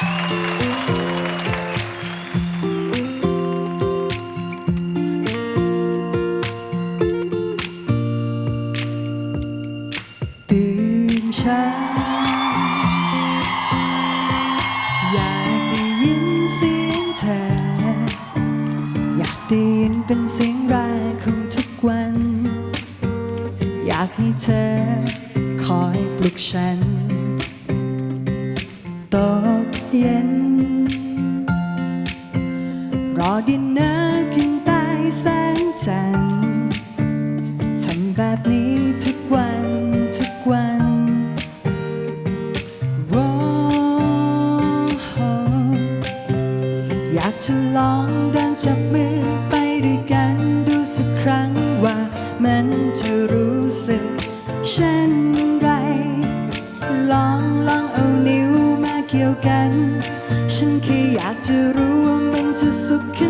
ตื่นเช้าอยากได้ยินเสียงเธออยากได้ยินเป็นเสียงแรกของทุกวัน อยากให้เธอคอยปลุกฉัน เย็น รอดินเนอร์ขึ้นใต้แสงจันทร์ทำแบบนี้ทุกวันทุกวันโว้อยากจะลองเดินจับมือไปด้วยกันดูสักครั้งว่ามันจะรู้สึกเช่นไรลอง แค่อยากจะรู้ว่ามันจะสุขขน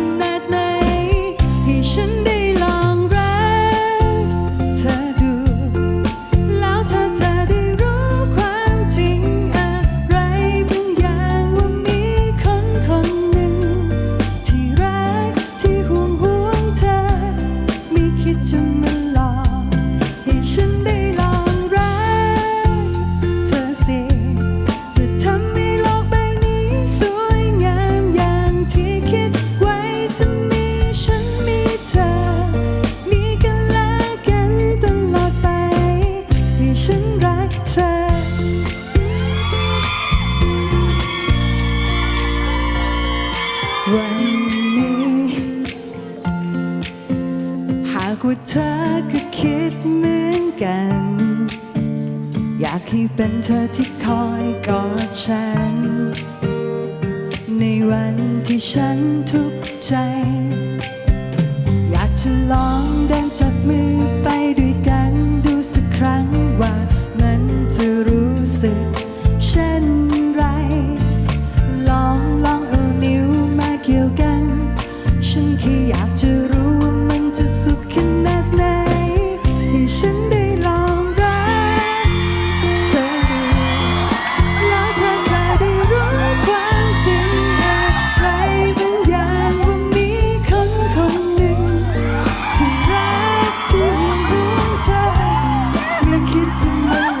วันนี้ หากว่าเธอก็คิดเหมือนกัน อยากให้เป็นเธอที่คอยกอดฉัน ในวันที่ฉันทุกข์ใจ อยากจะลองเดินจับมือ ไม่คิ